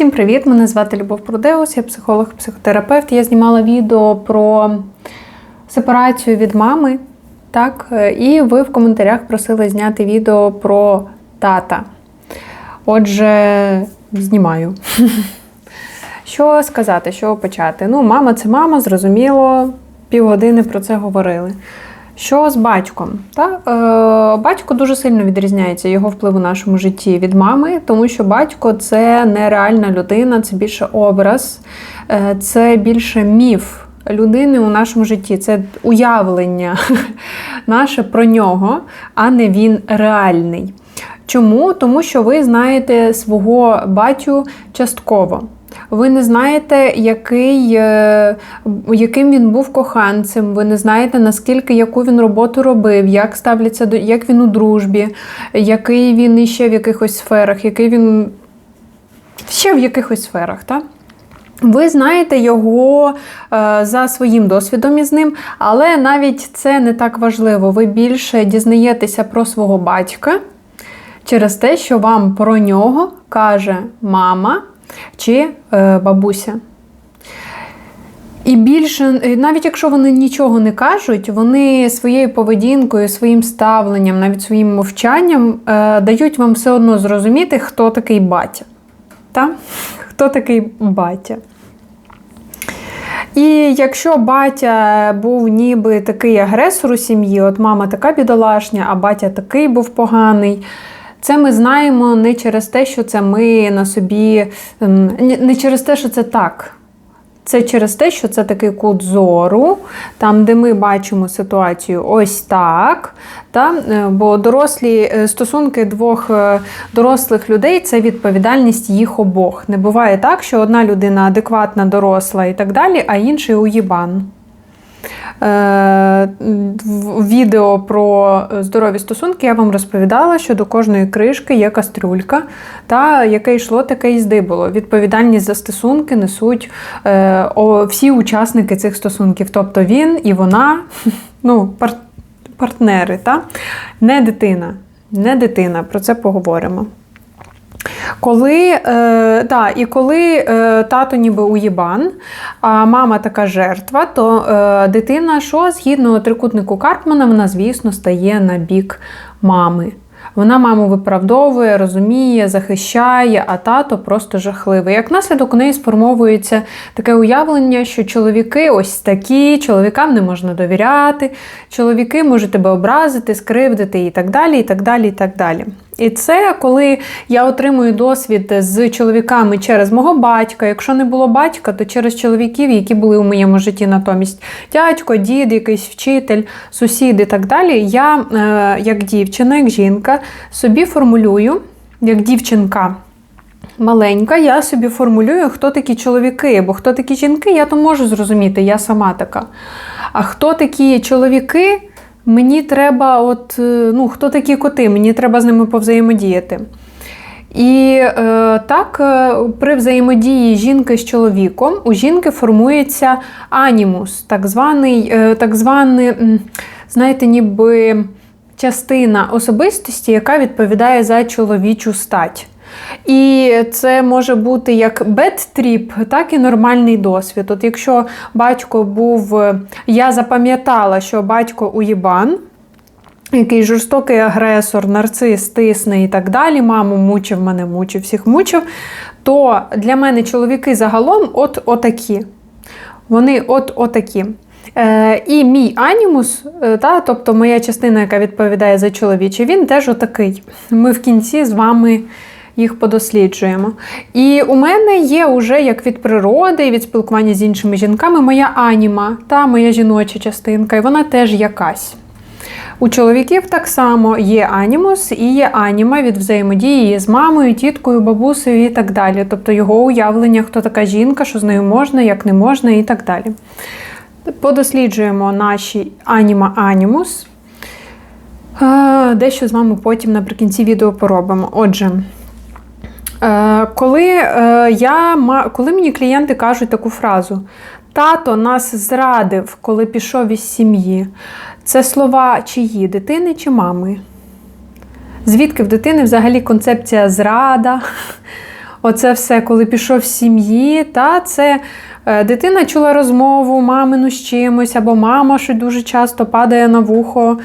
Всім привіт! Мене звати Любов Продеус, я психолог-психотерапевт. Я знімала відео про сепарацію від мами. Так, і ви в коментарях просили зняти відео про тата. Отже, знімаю. Що сказати, що почати? Ну, мама це мама, зрозуміло, півгодини про це говорили. Що з батьком? Та? Е, Батько дуже сильно відрізняється його вплив у нашому житті від мами, тому що батько це не реальна людина, це більше образ, е, це більше міф людини у нашому житті. Це уявлення наше про нього, а не він реальний. Чому? Тому що ви знаєте свого батю частково. Ви не знаєте, який, е, яким він був коханцем, ви не знаєте, наскільки яку він роботу робив, як ставляться до як він у дружбі, який він іще в якихось сферах, який він ще в якихось сферах. так? Ви знаєте його е, за своїм досвідом із ним, але навіть це не так важливо. Ви більше дізнаєтеся про свого батька через те, що вам про нього каже мама чи е, бабуся. І більше, навіть якщо вони нічого не кажуть, вони своєю поведінкою, своїм ставленням, навіть своїм мовчанням е, дають вам все одно зрозуміти, хто такий батя. Та? Хто такий батя. І якщо батя був ніби такий агресор у сім'ї, от мама така бідолашня, а батя такий був поганий. Це ми знаємо не через те, що це ми на собі, ем, не через те, що це так. Це через те, що це такий кут зору, там, де ми бачимо ситуацію ось так. Та? Е, бо дорослі е, стосунки двох е, дорослих людей це відповідальність їх обох. Не буває так, що одна людина адекватна, доросла і так далі, а інший уїбан. Е, відео про здорові стосунки я вам розповідала, що до кожної кришки є кастрюлька, та яке йшло, таке і здибуло. Відповідальність за стосунки несуть е, всі учасники цих стосунків, тобто він і вона, ну, партнери, та? не дитина. Не дитина, про це поговоримо. Коли е, да, і коли е, тато ніби уїбан, а мама така жертва, то е, дитина, що згідно трикутнику Карпмана, вона, звісно, стає на бік мами. Вона маму виправдовує, розуміє, захищає, а тато просто жахливий. Як наслідок у неї сформовується таке уявлення, що чоловіки ось такі, чоловікам не можна довіряти, чоловіки можуть тебе образити, скривдити і так далі. і так далі, і так далі. І це коли я отримую досвід з чоловіками через мого батька. Якщо не було батька, то через чоловіків, які були у моєму житті натомість дядько, дід, якийсь вчитель, сусід і так далі. Я, е, як дівчина, як жінка, собі формулюю, як дівчинка. Маленька, я собі формулюю, хто такі чоловіки, бо хто такі жінки, я то можу зрозуміти, я сама така. А хто такі чоловіки, Мені треба, от, е, ну, хто такі коти, мені треба з ними повзаємодіяти. І е, так, е, при взаємодії жінки з чоловіком у жінки формується анімус, так званий, е, так званий, знаєте, ніби частина особистості, яка відповідає за чоловічу стать. І це може бути як бет-тріп, так і нормальний досвід. От якщо батько був, я запам'ятала, що батько уїбан, який жорстокий агресор, нарцис, тисне і так далі, маму мучив, мене мучив, всіх мучив, то для мене чоловіки загалом от отакі. Вони от отакі. Е, І мій анімус, е, та, тобто моя частина, яка відповідає за чоловіче, він теж отакий. Ми в кінці з вами їх подосліджуємо. І у мене є уже як від природи і від спілкування з іншими жінками моя аніма, та моя жіноча частинка, і вона теж якась. У чоловіків так само є анімус і є аніма від взаємодії з мамою, тіткою, бабусею і так далі. Тобто його уявлення, хто така жінка, що з нею можна, як не можна, і так далі. Подосліджуємо наші аніма-анімус. Дещо з вами потім наприкінці відео поробимо. Отже. Е, коли е, я, коли мені клієнти кажуть таку фразу, тато нас зрадив, коли пішов із сім'ї, це слова чиї дитини чи мами? Звідки в дитини взагалі концепція зрада? Оце все, коли пішов з сім'ї, та це е, дитина чула розмову мамину з чимось, або мама, що дуже часто падає на вухо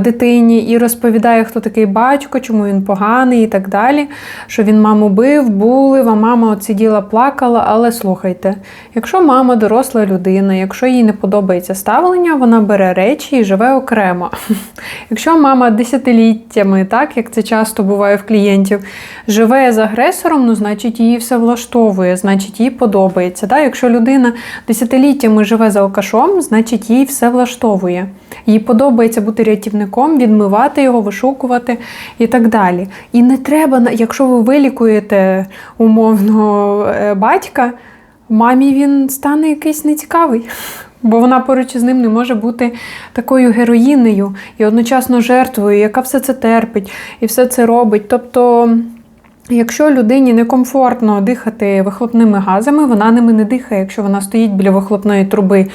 дитині і розповідає, хто такий батько, чому він поганий і так далі. Що він маму бив, булив, а мама от сиділа, плакала. Але слухайте, якщо мама доросла людина, якщо їй не подобається ставлення, вона бере речі і живе окремо. Якщо мама десятиліттями, так як це часто буває в клієнтів, живе з агресором, ну значить її все влаштовує, значить їй подобається. Так? Якщо людина десятиліттями живе за алкашом, значить їй все влаштовує. Їй подобається бути рятівником, відмивати його, вишукувати і так далі. І не треба, якщо ви вилікуєте умовно е, батька, мамі він стане якийсь нецікавий. Бо вона поруч із ним не може бути такою героїнею і одночасно жертвою, яка все це терпить і все це робить. Тобто, якщо людині некомфортно дихати вихлопними газами, вона ними не дихає. Якщо вона стоїть біля вихлопної труби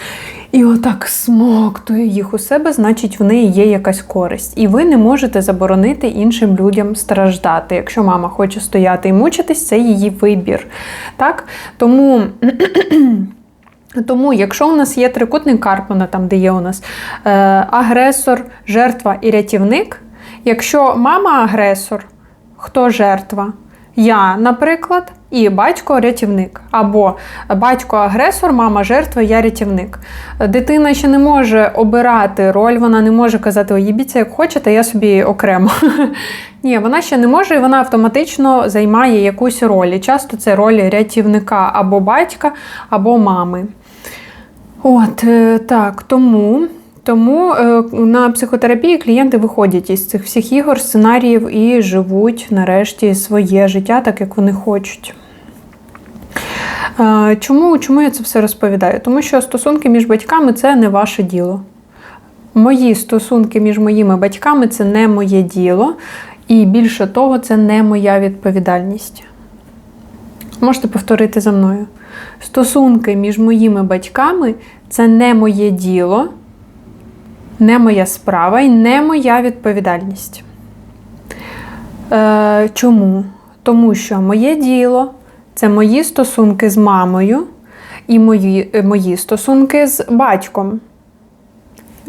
і отак смоктує їх у себе, значить в неї є якась користь. І ви не можете заборонити іншим людям страждати. Якщо мама хоче стояти і мучитись, це її вибір. Так? Тому. Тому, якщо у нас є трикутник Карпмана, там де є у нас е, агресор, жертва і рятівник, якщо мама агресор, хто жертва? Я, наприклад, і батько рятівник. Або батько агресор, мама жертва, я рятівник. Дитина ще не може обирати роль, вона не може казати, їбіться як хочете, я собі окремо. Ні, вона ще не може, і вона автоматично займає якусь роль. І часто це роль рятівника або батька, або мами. От е, так, тому. Тому е, на психотерапії клієнти виходять із цих всіх ігор, сценаріїв і живуть нарешті своє життя так, як вони хочуть. Е, Чому, чому я це все розповідаю? Тому що стосунки між батьками це не ваше діло. Мої стосунки між моїми батьками це не моє діло, і більше того, це не моя відповідальність. Можете повторити за мною. Стосунки між моїми батьками це не моє діло, не моя справа і не моя відповідальність. Е, чому? Тому що моє діло це мої стосунки з мамою і мої, е, мої стосунки з батьком.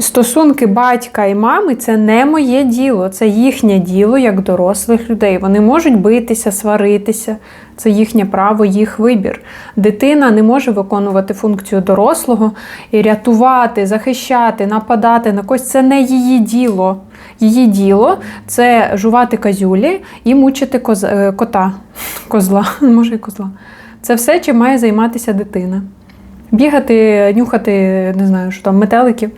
Стосунки батька і мами це не моє діло, це їхнє діло як дорослих людей. Вони можуть битися, сваритися, це їхнє право, їх вибір. Дитина не може виконувати функцію дорослого і рятувати, захищати, нападати на когось. Це не її діло. Її діло це жувати козюлі і мучити коз... е, кота, козла, може і козла. Це все, чим має займатися дитина. Бігати, нюхати, не знаю, що там, метеликів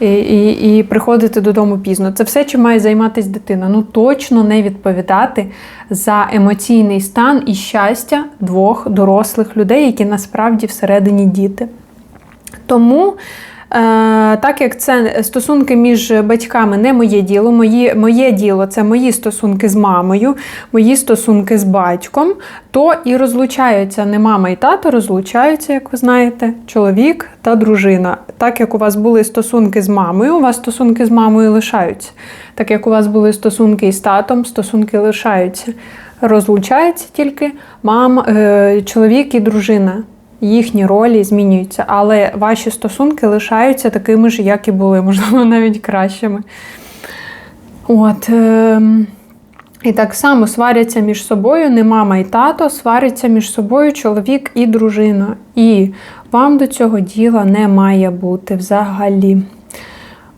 і, і, приходити додому пізно. Це все, чим має займатися дитина. Ну точно не відповідати за емоційний стан і щастя двох дорослих людей, які насправді всередині діти. Тому. Е, так як це стосунки між батьками не моє діло, мої, моє діло це мої стосунки з мамою, мої стосунки з батьком, то і розлучаються не мама і тато, розлучаються, як ви знаєте, чоловік та дружина. Так як у вас були стосунки з мамою, у вас стосунки з мамою лишаються. Так як у вас були стосунки із татом, стосунки лишаються. Розлучається тільки мама, е, чоловік і дружина їхні ролі змінюються, але ваші стосунки лишаються такими ж, як і були, можливо, навіть кращими. От. Е і так само сваряться між собою не мама і тато, сваряться між собою чоловік і дружина. І вам до цього діла не має бути взагалі.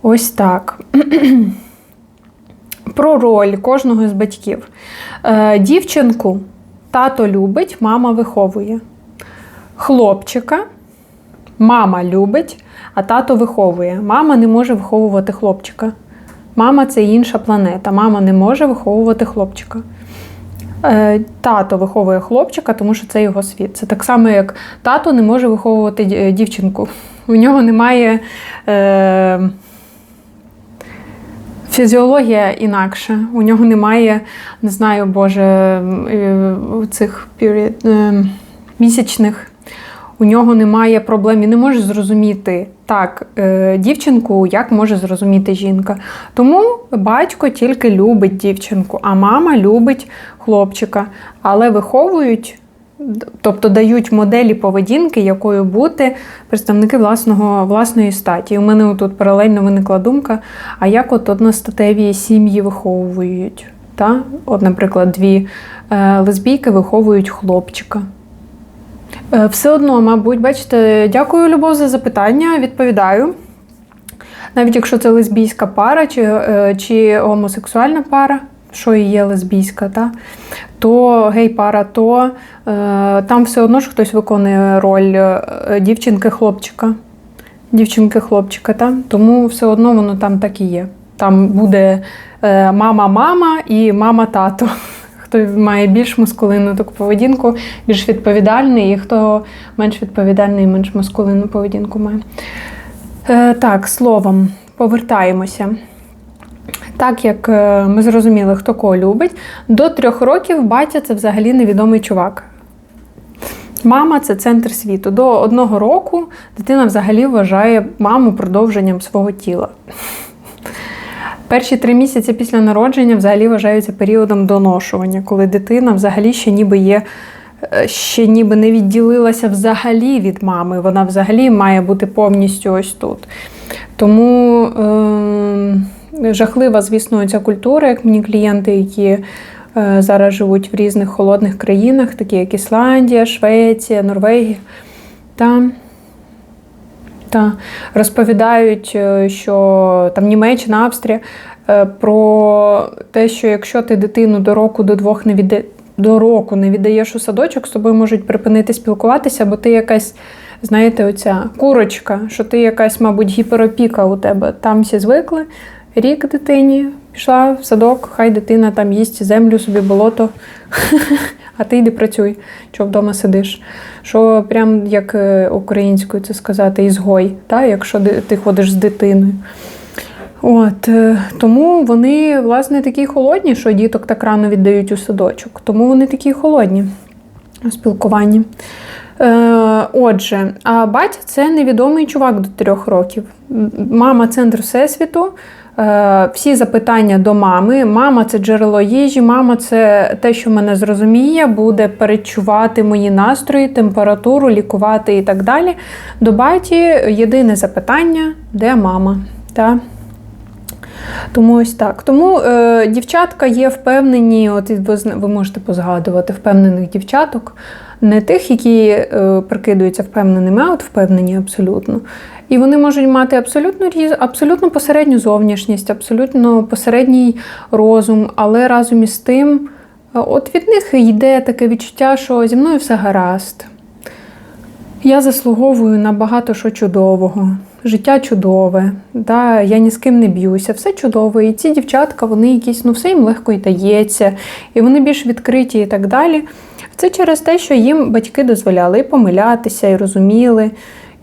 Ось так. Про роль кожного з батьків. Е, Дівчинку тато любить, мама виховує хлопчика мама любить, а тато виховує. Мама не може виховувати хлопчика. Мама це інша планета. Мама не може виховувати хлопчика. Е, Тато виховує хлопчика, тому що це його світ. Це так само, як тато не може виховувати дівчинку. У нього немає е, фізіологія інакша. У нього немає, не знаю, Боже, е, цих period, е, місячних. У нього немає проблем і не може зрозуміти так е, дівчинку, як може зрозуміти жінка. Тому батько тільки любить дівчинку, а мама любить хлопчика, але виховують. Тобто дають моделі поведінки, якою бути представники власного, власної статі. У мене тут паралельно виникла думка: а як от одностатеві сім'ї виховують? Та? От, наприклад, дві е, лесбійки виховують хлопчика. Е, Все одно, мабуть, бачите, дякую, Любов, за запитання. Відповідаю. Навіть якщо це лесбійська пара чи, е, чи гомосексуальна пара, що і є лесбійська, та, то гей-пара, то е, там все одно ж хтось виконує роль е, дівчинки-хлопчика. Дівчинки-хлопчика, та? тому все одно воно там так і є. Там буде мама-мама і мама-тато. Хто має більш маскулинну таку поведінку, більш відповідальний, і хто менш відповідальний, менш маскулинну поведінку має. Е, так, словом, повертаємося. Так як е, ми зрозуміли, хто кого любить, до трьох років батя це взагалі невідомий чувак. Мама це центр світу. До одного року дитина взагалі вважає маму продовженням свого тіла. Перші три місяці після народження взагалі вважаються періодом доношування, коли дитина взагалі ще ніби є, е, ще ніби не відділилася взагалі від мами. Вона взагалі має бути повністю ось тут. Тому е, жахлива, звісно, ця культура, як мені клієнти, які е, зараз живуть в різних холодних країнах, такі як Ісландія, Швеція, Норвегія. Та та розповідають, е, що там Німеччина, Австрія е, про те, що якщо ти дитину до року, до двох не відда... до року не віддаєш у садочок, з тобою можуть припинити спілкуватися, бо ти якась, знаєте, оця курочка, що ти якась, мабуть, гіперопіка у тебе. Там всі звикли. Рік дитині пішла в садок, хай дитина там їсть землю, собі болото, а ти йди працюй, що вдома сидиш. Що прям як е, українською це сказати, ізгой, та? якщо ти ходиш з дитиною. От, е, Тому вони, власне, такі холодні, що діток так рано віддають у садочок. Тому вони такі холодні у спілкуванні. Е, Отже, а батя це невідомий чувак до трьох років. Мама центр всесвіту. Е, всі запитання до мами. Мама це джерело їжі, мама це те, що мене зрозуміє, буде перечувати мої настрої, температуру, лікувати і так далі. До баті єдине запитання, де мама? Та? Тому ось так. Тому е, дівчатка є впевнені, от ви, ви можете позгадувати впевнених дівчаток, не тих, які е, прикидаються впевненими, а от впевнені абсолютно. І вони можуть мати абсолютно абсолютно посередню зовнішність, абсолютно посередній розум, але разом із тим, е, от від них йде таке відчуття, що зі мною все гаразд. Я заслуговую на багато що чудового. Життя чудове, да, я ні з ким не б'юся, все чудове. І ці дівчатка, вони якісь, ну все їм легко і дається, і вони більш відкриті і так далі. Це через те, що їм батьки дозволяли і помилятися, і розуміли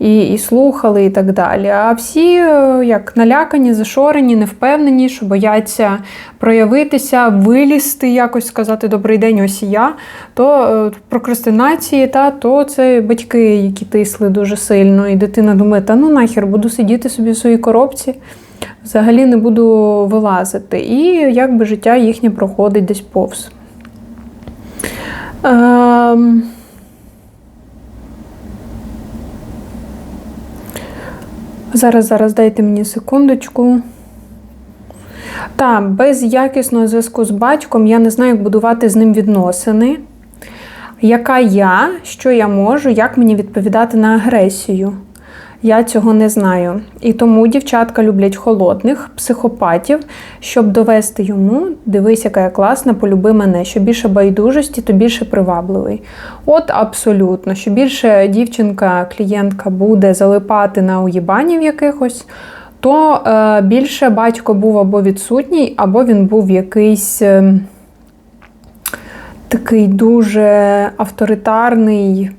і і слухали, і так далі. А всі е, як налякані, зашорені, невпевнені, що бояться проявитися, вилізти, якось сказати Добрий день, ось я, то е, прокрастинації, та, то це батьки, які тисли дуже сильно, і дитина думає, та ну нахер, буду сидіти собі в своїй коробці. Взагалі не буду вилазити. І якби життя їхнє проходить десь повз. Ем... Зараз, зараз дайте мені секундочку. Та, без якісного зв'язку з батьком я не знаю, як будувати з ним відносини. Яка я, що я можу, як мені відповідати на агресію? Я цього не знаю. І тому дівчатка люблять холодних психопатів, щоб довести йому, дивись, яка я класна, полюби мене. Що більше байдужості, то більше привабливий. От абсолютно, що більше дівчинка, клієнтка буде залипати на уїбанів якихось. То е, більше батько був або відсутній, або він був якийсь е, такий дуже авторитарний,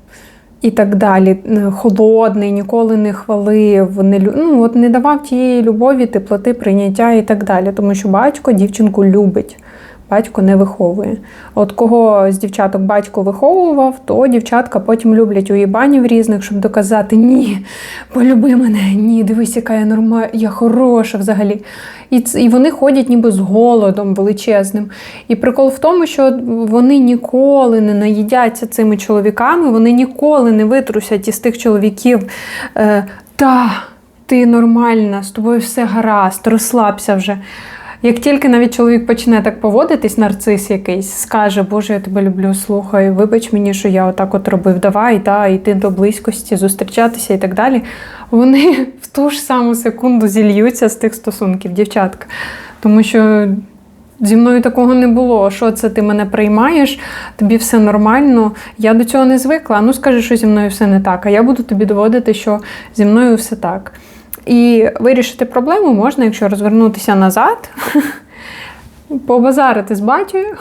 і так далі. Е, холодний, ніколи не хвалив, не ну, от не давав тієї любові, теплоти, прийняття і так далі. Тому що батько дівчинку любить. Батько не виховує. От кого з дівчаток батько виховував, то дівчатка потім люблять уїбанів різних, щоб доказати ні, полюби мене, ні, дивись, яка я нормальна, я хороша взагалі. І, і вони ходять ніби з голодом величезним. І прикол в тому, що вони ніколи не наїдяться цими чоловіками, вони ніколи не витрусять із тих чоловіків. Е, Та, ти нормальна, з тобою все гаразд, розслабся вже. Як тільки навіть чоловік почне так поводитись, нарцис якийсь, скаже, Боже, я тебе люблю, слухай, вибач мені, що я отак от робив, давай, та, йти до близькості, зустрічатися і так далі. Вони в ту ж саму секунду зільються з тих стосунків, дівчатка. Тому що зі мною такого не було. Що це ти мене приймаєш, тобі все нормально. Я до цього не звикла. Ну скажи, що зі мною все не так. А я буду тобі доводити, що зі мною все так. І вирішити проблему можна, якщо розвернутися назад, побазарити з батькою,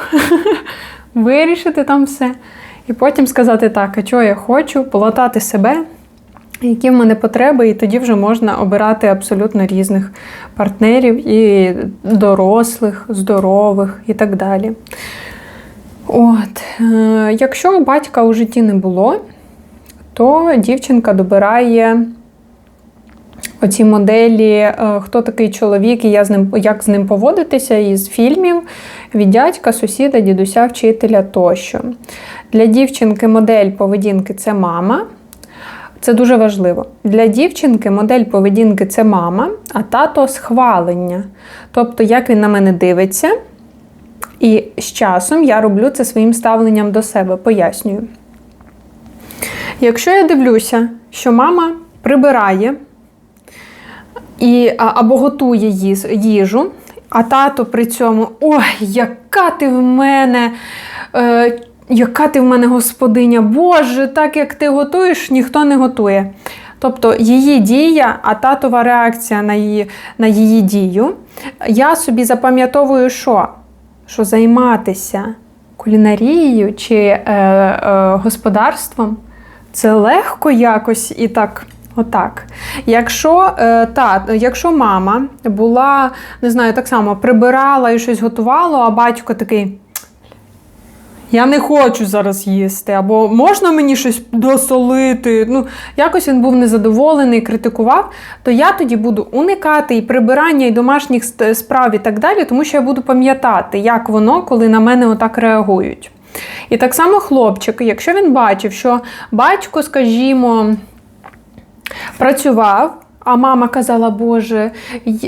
вирішити там все. І потім сказати так, а чого я хочу, полатати себе, які в мене потреби, і тоді вже можна обирати абсолютно різних партнерів і дорослих, здорових і так далі. От, е, якщо батька у житті не було, то дівчинка добирає оці моделі, е, хто такий чоловік і я з ним, як з ним поводитися із фільмів від дядька, сусіда, дідуся, вчителя тощо. Для дівчинки модель поведінки це мама. Це дуже важливо. Для дівчинки модель поведінки це мама, а тато схвалення. Тобто, як він на мене дивиться, і з часом я роблю це своїм ставленням до себе, пояснюю. Якщо я дивлюся, що мама прибирає і, або готує їжу, а тато при цьому ой, яка ти в мене. Е, яка ти в мене господиня, Боже, так як ти готуєш, ніхто не готує. Тобто її дія, а татова реакція на її, на її дію. Я собі запам'ятовую, що? Що займатися кулінарією чи е, е, господарством це легко якось і так. Отак. Якщо, е, та, якщо мама була, не знаю, так само прибирала і щось готувала, а батько такий. Я не хочу зараз їсти, або можна мені щось досолити. Ну, якось він був незадоволений, критикував, то я тоді буду уникати і прибирання, і домашніх справ, і так далі, тому що я буду пам'ятати, як воно, коли на мене отак реагують. І так само хлопчик, якщо він бачив, що батько, скажімо, працював. А мама казала, Боже,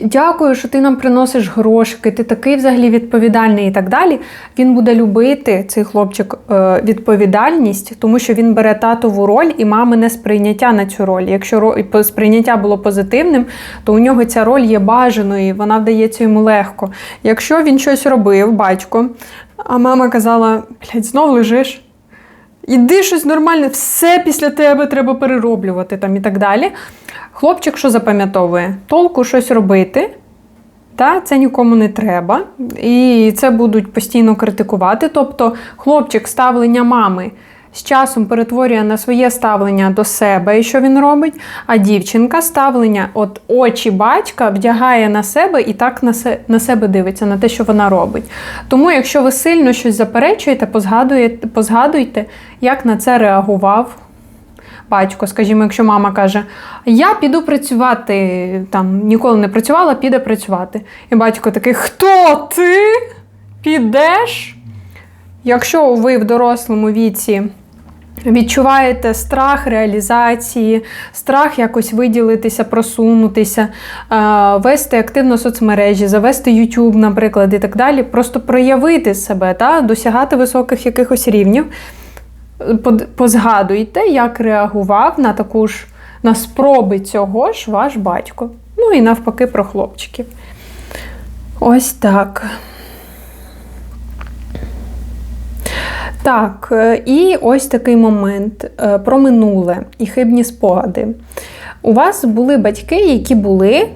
дякую, що ти нам приносиш грошики, ти такий взагалі відповідальний і так далі. Він буде любити цей хлопчик е, відповідальність, тому що він бере татову роль і мамине сприйняття на цю роль. Якщо сприйняття було позитивним, то у нього ця роль є бажаною, вона вдається йому легко. Якщо він щось робив, батько, а мама казала, блядь, знов лежиш. Іди щось нормальне, все після тебе треба перероблювати там і так далі. Хлопчик що запам'ятовує? Толку щось робити, та це нікому не треба. І це будуть постійно критикувати. Тобто, хлопчик ставлення мами з часом перетворює на своє ставлення до себе, і що він робить. А дівчинка ставлення, от очі батька вдягає на себе і так на, се, на себе дивиться, на те, що вона робить. Тому, якщо ви сильно щось заперечуєте, позгадуєте, позгадуйте, як на це реагував батько. Скажімо, якщо мама каже, я піду працювати, там ніколи не працювала, піде працювати. І батько такий, хто ти? Підеш? Якщо ви в дорослому віці відчуваєте страх реалізації, страх якось виділитися, просунутися, е, вести активно соцмережі, завести YouTube, наприклад, і так далі, просто проявити себе, та, досягати високих якихось рівнів, позгадуйте, як реагував на таку ж на спроби цього ж ваш батько. Ну і навпаки про хлопчиків. Ось так. Так, е, і ось такий момент е, про минуле і хибні спогади. У вас були батьки, які були,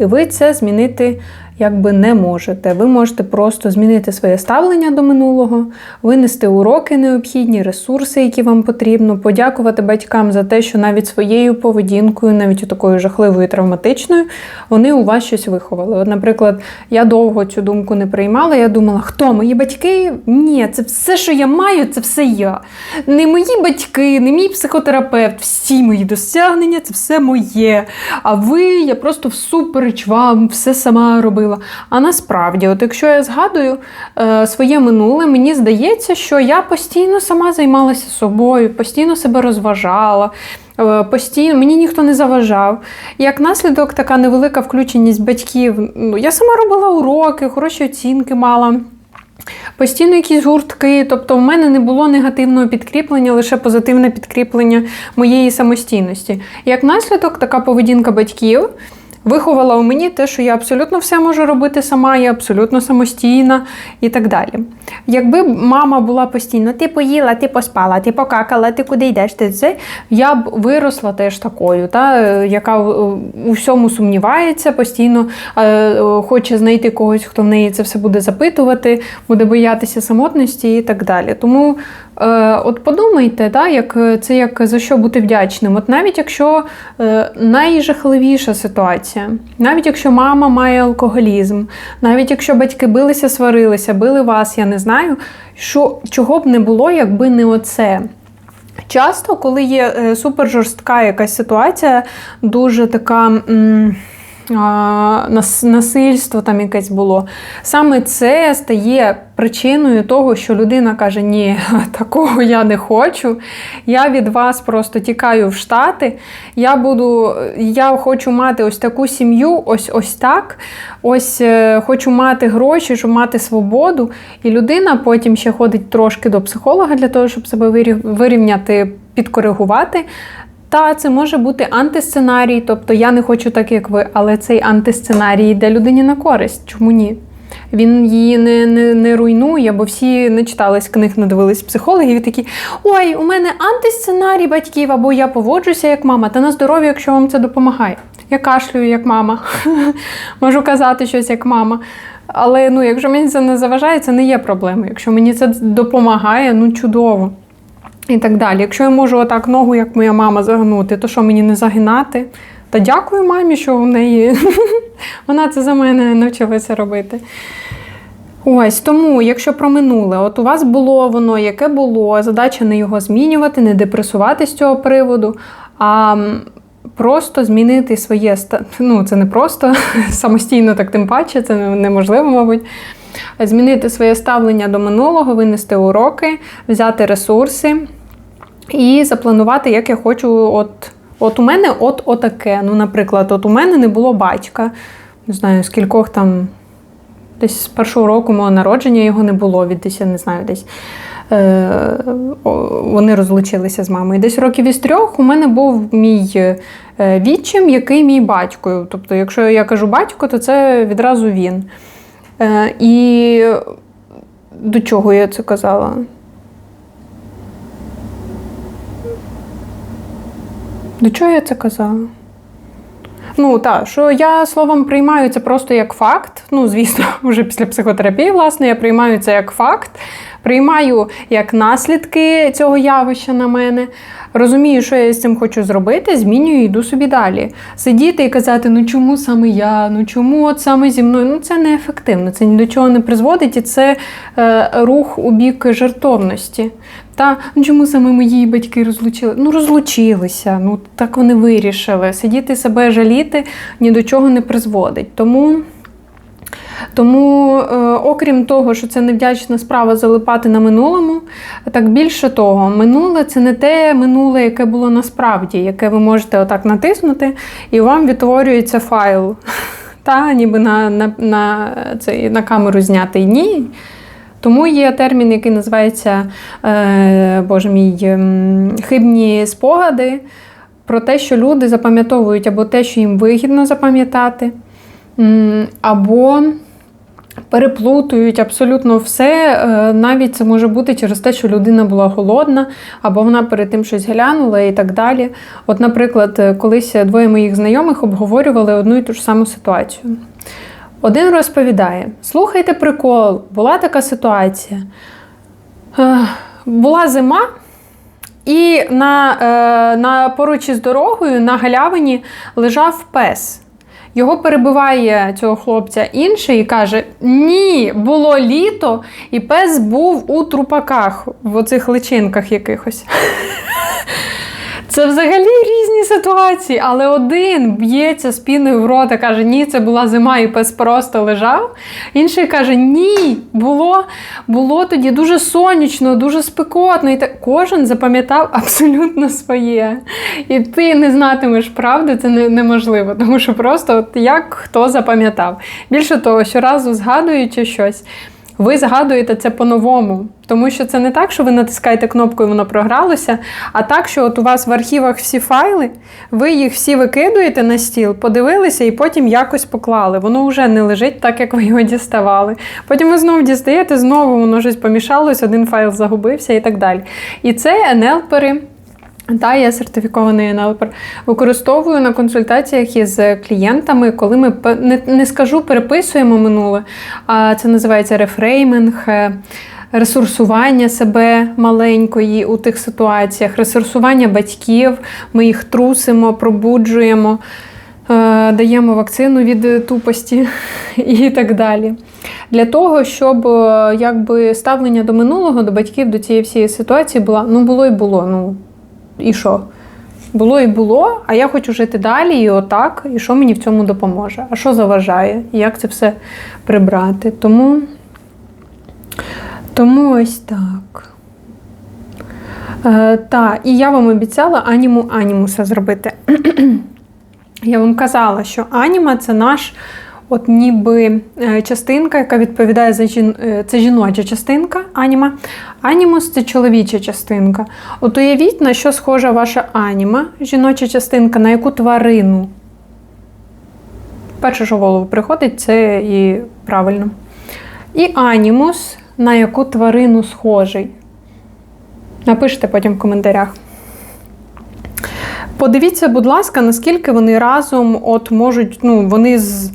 і ви це змінити якби не можете. Ви можете просто змінити своє ставлення до минулого, винести уроки необхідні, ресурси, які вам потрібно, подякувати батькам за те, що навіть своєю поведінкою, навіть такою жахливою травматичною, вони у вас щось виховали. От, наприклад, я довго цю думку не приймала. Я думала, хто мої батьки? Ні, це все, що я маю, це все я. Не мої батьки, не мій психотерапевт, всі мої досягнення це все моє. А ви, я просто всупереч вам все сама робила. А насправді, от якщо я згадую е, своє минуле, мені здається, що я постійно сама займалася собою, постійно себе розважала. е, Постійно мені ніхто не заважав. Як наслідок, така невелика включеність батьків. Ну, я сама робила уроки, хороші оцінки мала. Постійно якісь гуртки, тобто в мене не було негативного підкріплення, лише позитивне підкріплення моєї самостійності. Як наслідок, така поведінка батьків виховала у мені те, що я абсолютно все можу робити сама, я абсолютно самостійна і так далі. Якби мама була постійно, ти поїла, ти поспала, ти покакала, ти куди йдеш, ти це, я б виросла теж такою, та, е, яка у всьому сумнівається, постійно е, е, хоче знайти когось, хто в неї це все буде запитувати, буде боятися самотності і так далі. Тому от подумайте, та, як, е, це як за що бути вдячним. От навіть якщо е, найжахливіша ситуація, навіть якщо мама має алкоголізм, навіть якщо батьки билися, сварилися, били вас, я не знаю, що, чого б не було, якби не оце. Часто, коли є е, супер жорстка якась ситуація, дуже така. м, Насильство там якесь було. Саме це стає причиною того, що людина каже: Ні, такого я не хочу. Я від вас просто тікаю в Штати. Я буду, я хочу мати ось таку сім'ю, ось ось так. Ось е, хочу мати гроші, щоб мати свободу. І людина потім ще ходить трошки до психолога для того, щоб себе вирівняти, підкоригувати. Та це може бути антисценарій, тобто я не хочу так, як ви, але цей антисценарій йде людині на користь. Чому ні? Він її не, не, не руйнує, бо всі не читались книг, не дивились психологів і такі: ой, у мене антисценарій батьків, або я поводжуся як мама, та на здоров'я, якщо вам це допомагає. Я кашлюю як мама, можу казати щось як мама. Але ну, якщо мені це не заважає, це не є проблемою. Якщо мені це допомагає, ну чудово. І так далі. Якщо я можу отак ногу, як моя мама, загнути, то що мені не загинати? Та дякую мамі, що в неї вона це за мене навчилася робити. Ось тому, якщо про минуле, от у вас було воно, яке було, задача не його змінювати, не депресувати з цього приводу, а просто змінити своє ну це не просто самостійно, так тим паче, це неможливо, мабуть. Змінити своє ставлення до минулого, винести уроки, взяти ресурси і запланувати, як я хочу. От, от у мене от отаке. Ну, наприклад, от у мене не було батька. Не знаю, скількох там десь з першого року мого народження його не було, від десь, я не знаю, десь. Е, вони розлучилися з мамою. Десь років із трьох у мене був мій е, відчим, який мій батько. Тобто, якщо я кажу батько, то це відразу він. Е, і до чого я це казала? До чого я це казала? Ну, так, що я словом приймаю це просто як факт. Ну, звісно, вже після психотерапії, власне, я приймаю це як факт, приймаю як наслідки цього явища на мене. Розумію, що я з цим хочу зробити, змінюю і йду собі далі. Сидіти і казати, ну чому саме я, ну чому от саме зі мною? Ну це неефективно, це ні до чого не призводить, і це е, рух у бік жартовності. Та ну чому саме мої батьки розлучили? Ну розлучилися, ну так вони вирішили. Сидіти себе жаліти ні до чого не призводить. Тому. Тому, е, окрім того, що це невдячна справа залипати на минулому, так більше того, минуле це не те минуле, яке було насправді, яке ви можете отак натиснути, і вам відтворюється файл. Та, ніби на, на, на, цей, на камеру знятий. Ні. Тому є термін, який називається е, Боже мій, ем, хибні спогади про те, що люди запам'ятовують або те, що їм вигідно запам'ятати, або переплутують абсолютно все. Е, Навіть це може бути через те, що людина була голодна, або вона перед тим щось глянула і так далі. От, наприклад, е, колись двоє моїх знайомих обговорювали одну і ту ж саму ситуацію. Один розповідає: слухайте прикол, була така ситуація. Е, Була зима, і на, на поруч із дорогою на галявині лежав пес. Його перебиває цього хлопця інший і каже: Ні, було літо, і пес був у трупаках, в оцих личинках якихось. Це взагалі різні ситуації, але один б'ється спіною в рота, каже, ні, це була зима, і пес просто лежав. Інший каже, ні, було було тоді дуже сонячно, дуже спекотно. І так кожен запам'ятав абсолютно своє. І ти не знатимеш правди, це не- неможливо, тому що просто от як хто запам'ятав. Більше того, щоразу згадуючи щось. Ви згадуєте це по-новому, тому що це не так, що ви натискаєте кнопку і воно програлося, а так, що от у вас в архівах всі файли, ви їх всі викидуєте на стіл, подивилися і потім якось поклали. Воно вже не лежить так, як ви його діставали. Потім ви знову дістаєте, знову воно щось помішалось, один файл загубився і так далі. І це енелпери. Та я сертифікований енелпер. Використовую на консультаціях із клієнтами, коли ми не, не скажу переписуємо минуле, а це називається рефрейминг, е, ресурсування себе маленької у тих ситуаціях, ресурсування батьків. Ми їх трусимо, пробуджуємо, е, даємо вакцину від тупості і так далі. Для того, щоб е, якби ставлення до минулого, до батьків, до цієї всієї ситуації була, ну було і було. Ну, і що? Було і було, а я хочу жити далі, і отак, і що мені в цьому допоможе? А що заважає? Як це все прибрати? Тому, тому ось так. Е, та, і я вам обіцяла аніму анімуса зробити. я вам казала, що аніма це наш. От ніби е, частинка, яка відповідає за жін... е, це жіноча частинка аніма. Анімус це чоловіча частинка. От уявіть, на що схожа ваша аніма, жіноча частинка, на яку тварину. Перше, що в голову приходить, це і правильно. І анімус, на яку тварину схожий. Напишіть потім в коментарях. Подивіться, будь ласка, наскільки вони разом от можуть, ну, вони з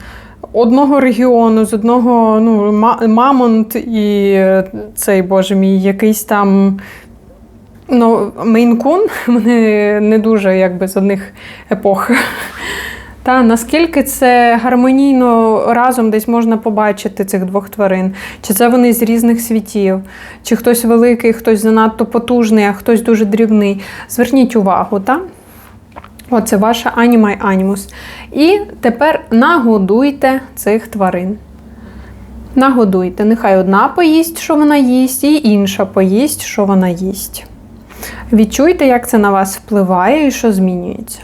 одного регіону, з одного ну, мамонт і е, цей, боже мій, якийсь там. Ну, Мейнкун, вони не дуже якби з одних епох. Та наскільки це гармонійно разом десь можна побачити цих двох тварин? Чи це вони з різних світів, чи хтось великий, хтось занадто потужний, а хтось дуже дрібний. Зверніть увагу, так? Оце ваша аніма й анімус. І тепер нагодуйте цих тварин. Нагодуйте. Нехай одна поїсть, що вона їсть, і інша поїсть, що вона їсть. Відчуйте, як це на вас впливає і що змінюється.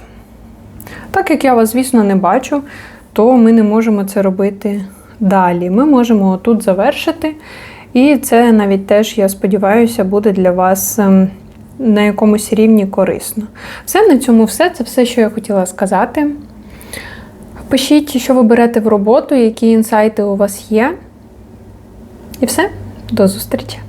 Так як я вас, звісно, не бачу, то ми не можемо це робити далі. Ми можемо тут завершити. І це навіть теж, я сподіваюся, буде для вас ем, на якомусь рівні корисно. Все на цьому все. Це все, що я хотіла сказати. Пишіть, що ви берете в роботу, які інсайти у вас є. І все, до зустрічі!